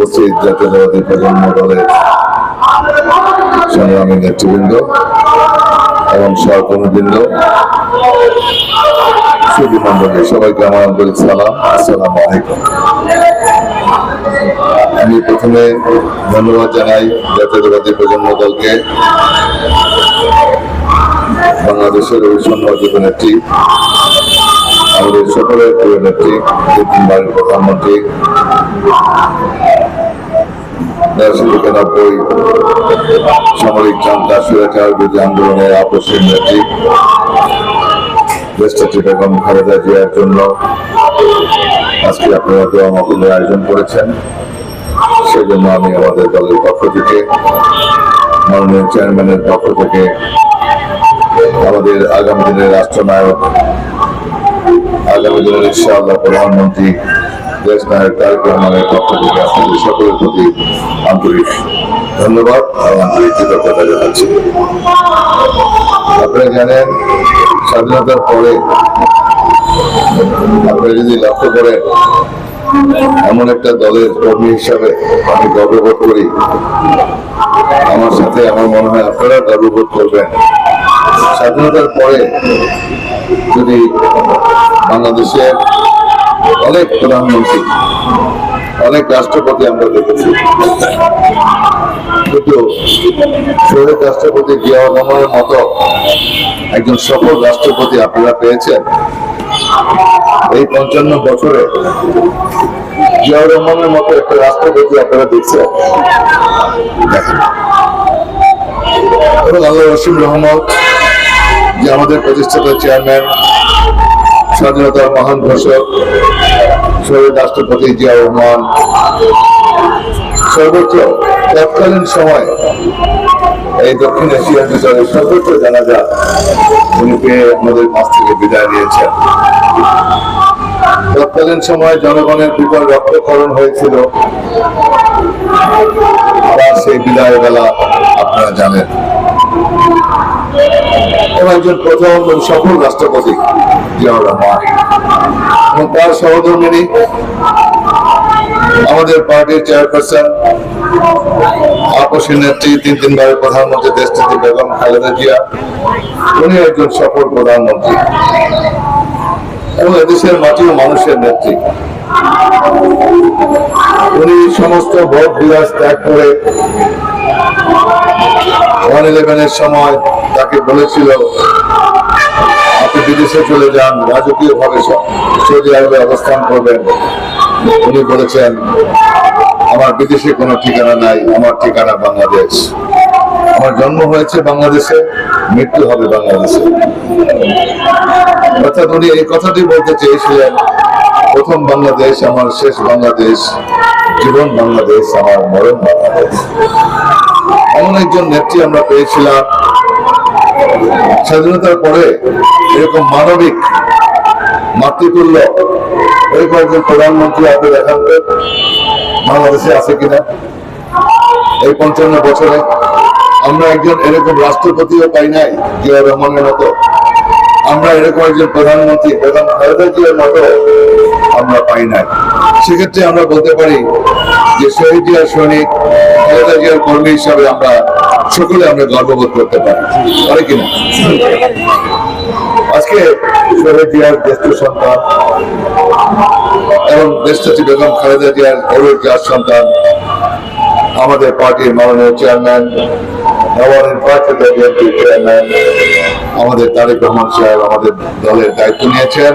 উপস্থিত জাতীয়তাবাদী প্রজন্ম দলের সংগ্রামী নেতৃবৃন্দ এবং সহকর্মীবৃন্দ সুদী সবাইকে আমার আন্তরিক সালাম, আসসালামু আলাইকুম। আমি প্রথমে ধন্যবাদ জানাই জাতীয়তাবাদী প্রজন্ম দলকে বাংলাদেশের অভিসন্ন নেত্রী, আমাদের সকলের প্রিয় নেত্রী প্রধানমন্ত্রী আয়োজন করেছেন। সেজন্য আমি আমাদের দলের পক্ষ থেকে, মাননীয় চেয়ারম্যানের পক্ষ থেকে আমাদের আগামী দিনের রাষ্ট্রনায়ক, আগামী দিনের ইনশাআল্লাহ প্রধানমন্ত্রী দেশ নায়ক, তারেক রহমানের পক্ষ থেকে আপনাদের সকলের প্রতি আন্তরিক ধন্যবাদ এবং আন্তরিক কৃতজ্ঞতা জানাচ্ছি। আপনারা জানেন, স্বাধীনতার পরে আপনারা যদি লক্ষ্য করেন, এমন একটা দলের কর্মী হিসাবে আমি গর্ববোধ করি। আমার সাথে আমার মনে হয় আপনারা গর্ববোধ করবেন। স্বাধীনতার পরে যদি বাংলাদেশের অনেক প্রধানমন্ত্রী, অনেক রাষ্ট্রপতি আমরা দেখেছি। কিন্তু শহীদ রাষ্ট্রপতি জিয়া রহমানের মতো একজন সফল রাষ্ট্রপতি আপনারা পেয়েছেন। এই পঞ্চান্ন বছরে জিয়া রহমানের মতো একটা রাষ্ট্রপতি আপনারা দেখছেন। এবং আল্লাহ রসিম রহমত যে আমাদের প্রতিষ্ঠাতা চেয়ারম্যান স্বাধীনতার মহান ঘোষক, শহীদ রাষ্ট্রপতি জিয়া রহমান। সর্বোচ্চ তৎকালীন সময় এই দক্ষিণ এশিয়ার ভিতরে সর্বোচ্চ জানাজা উনি পেয়ে আমাদের কাছ থেকে বিদায় নিয়েছেন। তৎকালীন সময় জনগণের বিপদ রক্তকরণ হয়েছিল। আবার সেই বিদায় বেলা আপনারা জানেন। এবং একজন প্রথম এবং সফল রাষ্ট্রপতি এবং তার সহধর্মিনী আমাদের পার্টির চেয়ারপারসন, আপসী নেত্রী, তিন তিনবারের প্রধানমন্ত্রী দেশ নেত্রী বেগম খালেদা জিয়া, উনি একজন সফল প্রধানমন্ত্রী। এবং এদেশের মাটি ও মানুষের নেত্রী। উনি সমস্ত ভোট বিলাস ত্যাগ করে ওয়ান ইলেভেনের সময় তাকে বলেছিল, আপনি বিদেশে চলে যান রাজকীয় ভাবে সৌদি আরবে অবস্থান করবেন। উনি বলেছেন, আমার বিদেশে কোনো ঠিকানা নাই, আমার ঠিকানা বাংলাদেশ। আমার জন্ম হয়েছে বাংলাদেশে, মৃত্যু হবে বাংলাদেশে। অর্থাৎ উনি এই কথাটি বলতে চেয়েছিলেন, প্রথম বাংলাদেশ, আমার শেষ বাংলাদেশ, জীবন বাংলাদেশ, আমার মরণ বাংলাদেশ। এমন একজন নেত্রী আমরা পেয়েছিলাম স্বাধীনতার পরে এরকম মানবিক মাতৃতুল্য এরকম একজন প্রধানমন্ত্রী আপনি দেখান বাংলাদেশে আছে কিনা? এই পঞ্চান্ন বছরে আমরা একজন এরকম রাষ্ট্রপতিও পাই নাই জিয়া রহমানের মতো। আমরা এরকম একজন প্রধানমন্ত্রী, প্রধান খালেদা জিয়ার মতো আমরা পাই নাই। সেক্ষেত্রে আমরা বলতে পারি যে শহীদ জিয়ার সৈনিক খালেদা জিয়ার কর্মী হিসাবে আমরা সকলে আমরা গর্ববোধ করতে পারি। পারে কিনা? আজকে শহীদ জিয়ার জ্যেষ্ঠ সন্তান এবং দেশটাতি বেগম খালেদা জিয়ার অরুণ যার সন্তান, আমাদের পার্টির মাননীয় চেয়ারম্যান নবনির্বাচিত বিএনপি চেয়ারম্যান, আমাদের তারেক রহমান সাহেব আমাদের দলের দায়িত্ব নিয়েছেন।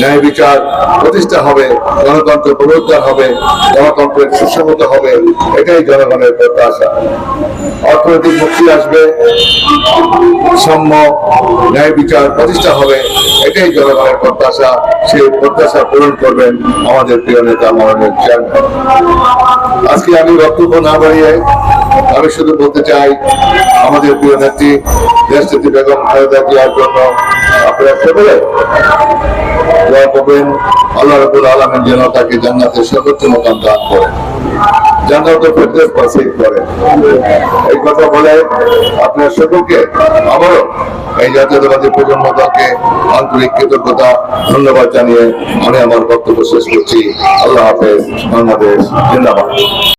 ন্যায় বিচার প্রতিষ্ঠা হবে গণতন্ত্র পুনরুদ্ধার হবে, গণতন্ত্রের সুসংহত হবে, এটাই জনগণের প্রত্যাশা। অর্থনৈতিক মুক্তি আসবে, সাম্য ন্যায় বিচার প্রতিষ্ঠা হবে, এটাই জনগণের প্রত্যাশা। সেই প্রত্যাশা পূরণ করবেন আমাদের প্রিয় নেতা, মাননীয় চেয়ারম্যান আজকে আমি বক্তব্য না বাড়িয়ে আমি শুধু বলতে চাই, আমাদের প্রিয় নেত্রী, দেশনেত্রী বেগম খালেদা জিয়ার জন্য আপনারা সকলে দোয়া করবেন, আল্লাহ রবুল আলমের যেন তাকে জান্নাতের সর্বোচ্চ মকাম দান করেন। ধন্যবাদ জানিয়ে আমি আমার বক্তব্য শেষ করছি। আল্লাহ হাফেজ, বাংলাদেশ, জিন্দাবাদ।